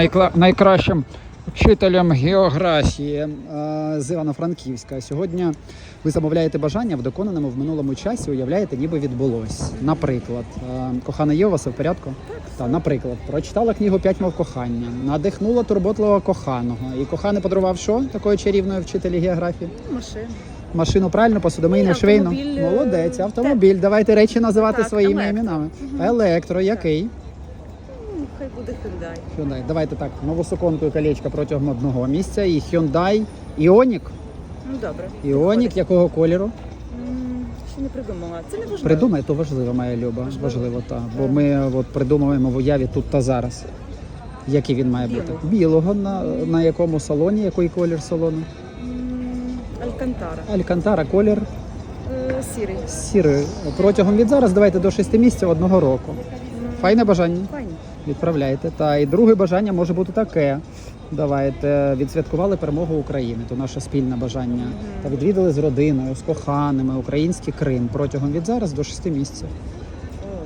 Найкла- найкращим вчителем географії е, з Івано-Франківська. Сьогодні ви замовляєте бажання в доконаному в минулому часі, уявляєте, ніби відбулось. Наприклад, е, кохана є у вас в порядку? Так. наприклад, прочитала книгу П'ять мов кохання, надихнула турботливого коханого. І коханий подарував що такої чарівної вчителі географії? Машина. Машину правильно, посудомийну, швейну. автомобіль, е, Молодець, автомобіль. Давайте речі називати Так, своїми електро. іменами. Електро, який? Хай буде Hyundai. Hyundai. Давайте так, новосоконкою колечка протягом одного місця. І Hyundai Ioniq. Ну добре. Ioniq якого кольору? Ще не придумала. Це не важливо. Придумай, то важливо, моя люба. Важливо. Важливо, так. Бо ми от придумуємо в уяві тут та зараз. Який він має бути? Білого. Білого на, на якому салоні? Який колір салону? Алькантара. Алькантара колір Е, Сірий. сірий. Протягом від зараз давайте до 6 місяців одного року. Файне бажання. Відправляйте. Та і друге бажання може бути таке. Давайте відсвяткували перемогу України, то наше спільне бажання. Та відвідали з родиною, з коханими український Крим протягом від зараз до 6 місяців.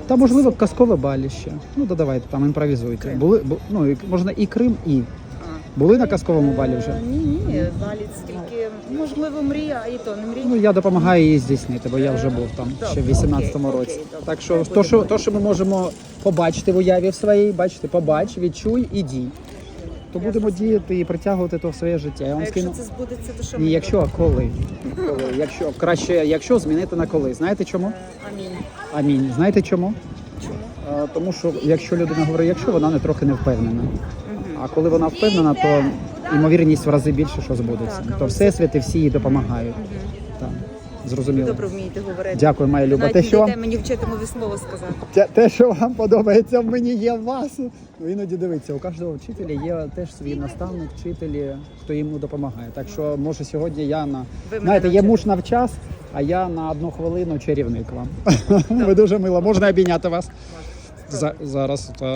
Та можливо казкове баліще. Ну то давайте там імпровізуйте. Крим. Були бу- ну і можна і Крим, і. Були на казковому балі вже. Е, Ні, ні, балі тільки, можливо, мрія, а і то не мрія. Ну я допомагаю її здійснити, бо я вже був там ще в 18-му році. Так що то, що то, що ми можемо побачити в уяві в своїй, бачите, побач, відчуй і дій. То будемо діяти і притягувати то в своє життя. Я А вам якщо це збудеться, то що Ні, якщо а коли. коли. Якщо краще, якщо змінити на коли. Знаєте чому? Е, Амінь. Амінь. Знаєте чому? Чому? А, тому що якщо людина говорить, якщо вона не трохи не впевнена. А коли вона впевнена, то ймовірність в рази більше, що збудеться. Так, То всесвіт і всі їй допомагають. Так. Зрозуміло. добре вмієте говорити. Дякую, моя Люба. Навіть Те, не що вам мені вчити нове слово сказати. Те, те, що вам подобається в мені, є в вас. Ну іноді дивіться, у кожного вчителя є теж свій наставник, вчителі, хто йому допомагає. Так що може сьогодні я на Ви мене знаєте, є навчите. муж на час, а я на одну хвилину чарівник вам. Ви дуже мило. Можна обійняти вас За- зараз. Та...